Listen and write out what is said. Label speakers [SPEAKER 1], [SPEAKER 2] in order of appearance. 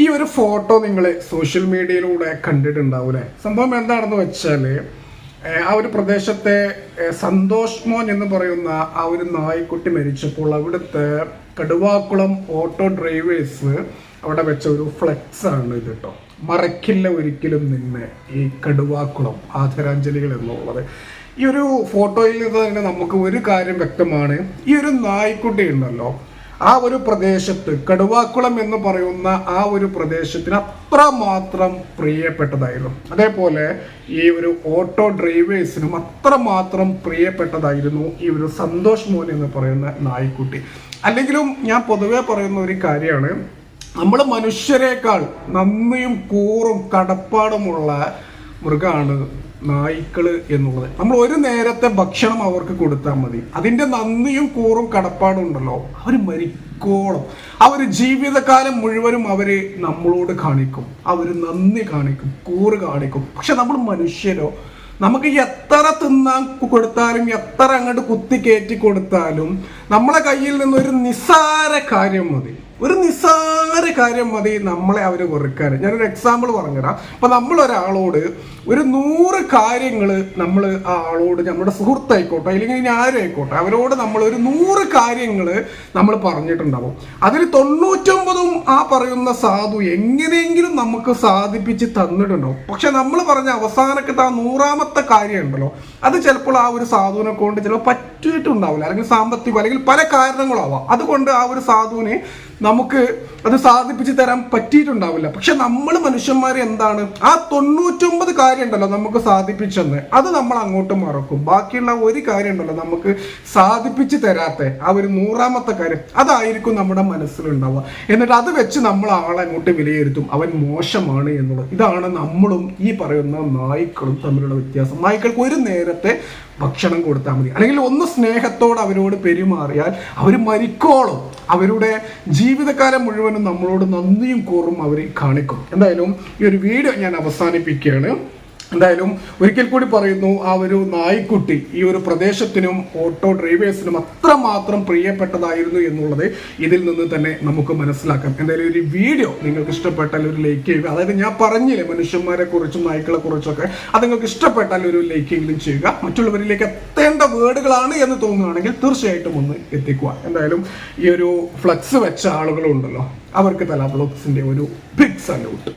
[SPEAKER 1] ഈ ഒരു ഫോട്ടോ നിങ്ങൾ സോഷ്യൽ മീഡിയയിലൂടെ കണ്ടിട്ടുണ്ടാവും അല്ലേ സംഭവം എന്താണെന്ന് വെച്ചാൽ ആ ഒരു പ്രദേശത്തെ സന്തോഷ് മോൻ എന്ന് പറയുന്ന ആ ഒരു നായ്ക്കുട്ടി മരിച്ചപ്പോൾ അവിടുത്തെ കടുവാക്കുളം ഓട്ടോ ഡ്രൈവേഴ്സ് അവിടെ വെച്ച ഒരു ഫ്ലെക്സ് ആണ് ഇത് കേട്ടോ മറക്കില്ല ഒരിക്കലും നിന്നെ ഈ കടുവാക്കുളം ആദരാഞ്ജലികൾ എന്നുള്ളത്. ഈ ഒരു ഫോട്ടോയിൽ നിന്ന് തന്നെ നമുക്ക് ഒരു കാര്യം വ്യക്തമാണ്. ഈ ഒരു നായ്ക്കുട്ടി ഉണ്ടല്ലോ ആ ഒരു പ്രദേശത്ത് കടുവാക്കുളം എന്ന് പറയുന്ന ആ ഒരു പ്രദേശത്തിന് അത്രമാത്രം പ്രിയപ്പെട്ടതായിരുന്നു. അതേപോലെ ഈ ഒരു ഓട്ടോ ഡ്രൈവേഴ്സിനും അത്രമാത്രം പ്രിയപ്പെട്ടതായിരുന്നു ഈ ഒരു സന്തോഷ് മോൻ എന്ന് പറയുന്ന നായ്ക്കുട്ടി. അല്ലെങ്കിലും ഞാൻ പൊതുവെ പറയുന്ന ഒരു കാര്യമാണ് നമ്മൾ മനുഷ്യരെക്കാൾ നന്ദിയും കൂറും കടപ്പാടുമുള്ള മൃഗമാണ് നായ്ക്കൾ എന്നുള്ളത്. നമ്മൾ ഒരു നേരത്തെ ഭക്ഷണം അവർക്ക് കൊടുത്താൽ മതി. അതിന്റെ നന്ദിയും കൂറും കടപ്പാടും ഉണ്ടല്ലോ. അവർ മരിക്കോളം. അവർ ജീവിതകാലം മുഴുവനും അവർ നമ്മളോട് കാണിക്കും. അവർ നന്ദി കാണിക്കും കൂറ് കാണിക്കും. പക്ഷെ നമ്മൾ മനുഷ്യരോ? നമുക്ക് എത്ര തിന്നാൻ കൊടുത്താലും എത്ര അങ്ങോട്ട് കുത്തി കയറ്റി കൊടുത്താലും നമ്മളെ കയ്യിൽ നിന്ന് ഒരു നിസ്സാര കാര്യം മതി. ഒരു നിസ്സാര കാര്യം മതി നമ്മളെ അവർ വെറുക്കാൻ ഞാനൊരു എക്സാമ്പിൾ പറഞ്ഞുതരാം. അപ്പൊ നമ്മൾ ഒരാളോട് ഒരു നൂറ് കാര്യങ്ങൾ നമ്മൾ ആ ആളോട് നമ്മുടെ സുഹൃത്തായിക്കോട്ടെ അല്ലെങ്കിൽ ഇനി ആരായിക്കോട്ടെ അവരോട് നമ്മൾ ഒരു നൂറ് കാര്യങ്ങൾ നമ്മൾ പറഞ്ഞിട്ടുണ്ടാവും. അതിൽ തൊണ്ണൂറ്റൊമ്പതും ആ പറയുന്ന സാധു എങ്ങനെയെങ്കിലും നമുക്ക് സാധിപ്പിച്ച് തന്നിട്ടുണ്ടാവും. പക്ഷെ നമ്മൾ പറഞ്ഞ അവസാനത്തെ ആ നൂറാമത്തെ കാര്യം ഉണ്ടല്ലോ അത് ചിലപ്പോൾ ആ ഒരു സാധുവിനെ കൊണ്ട് ചിലപ്പോൾ പറ്റിയിട്ടുണ്ടാവില്ല. അല്ലെങ്കിൽ സാമ്പത്തികം അല്ലെങ്കിൽ പല കാരണങ്ങളാവാം. അതുകൊണ്ട് ആ ഒരു സാധുവിനെ നമുക്ക് അത് സാധിപ്പിച്ച് തരാൻ പറ്റിയിട്ടുണ്ടാവില്ല. പക്ഷെ നമ്മൾ മനുഷ്യന്മാർ എന്താണ്? ആ തൊണ്ണൂറ്റൊമ്പത് കാര്യം ഉണ്ടല്ലോ നമുക്ക് സാധിപ്പിച്ചെന്ന്. അത് നമ്മൾ അങ്ങോട്ട് മറക്കും. ബാക്കിയുള്ള ഒരു കാര്യം ഉണ്ടല്ലോ നമുക്ക് സാധിപ്പിച്ച് തരാത്ത ആ ഒരു നൂറാമത്തെ കാര്യം. അതായിരിക്കും നമ്മുടെ മനസ്സിലുണ്ടാവുക. എന്നിട്ട് അത് വെച്ച് നമ്മൾ ആളെ അങ്ങോട്ട് വിലയിരുത്തും. അവൻ മോശമാണ് എന്നുള്ളത്. ഇതാണ് നമ്മളും ഈ പറയുന്ന നായ്ക്കളും തമ്മിലുള്ള വ്യത്യാസം. നായ്ക്കൾക്ക് ഒരു നേരത്തെ ഭക്ഷണം കൊടുത്താൽ മതി. അല്ലെങ്കിൽ ഒന്ന് സ്നേഹത്തോടെ അവരോട് പെരുമാറിയാൽ അവർ മരിക്കോളും. അവരുടെ ജീവിതകാലം മുഴുവനും നമ്മളോട് നന്ദിയും കൂറും അവർ കാണിക്കും. എന്തായാലും ഈ ഒരു വീഡിയോ ഞാൻ അവസാനിപ്പിക്കുകയാണ്. എന്തായാലും ഒരിക്കൽ കൂടി പറയുന്നു ആ ഒരു നായ്ക്കുട്ടി ഈ ഒരു പ്രദേശത്തിനും ഓട്ടോ ഡ്രൈവേഴ്സിനും അത്രമാത്രം പ്രിയപ്പെട്ടതായിരുന്നു എന്നുള്ളത് ഇതിൽ നിന്ന് തന്നെ നമുക്ക് മനസ്സിലാക്കാം. എന്തായാലും ഒരു വീഡിയോ നിങ്ങൾക്ക് ഇഷ്ടപ്പെട്ടാൽ ഒരു ലൈക്ക് ചെയ്യുക. അതായത് ഞാൻ പറഞ്ഞില്ലേ മനുഷ്യന്മാരെ കുറിച്ചും നായ്ക്കളെ കുറിച്ചൊക്കെ. അത് നിങ്ങൾക്ക് ഇഷ്ടപ്പെട്ടാൽ ഒരു ലൈക്കെങ്കിലും ചെയ്യുക. മറ്റുള്ളവരിലേക്ക് എത്തേണ്ട വേർഡുകളാണ് എന്ന് തോന്നുകയാണെങ്കിൽ തീർച്ചയായിട്ടും ഒന്ന് എത്തിക്കുക. എന്തായാലും ഈ ഒരു ഫ്ലക്സ് വെച്ച ആളുകളുണ്ടല്ലോ അവർക്ക് തല ബ്ലോക്സിന്റെ ഒരു ബിഗ് സല്യൂട്ട്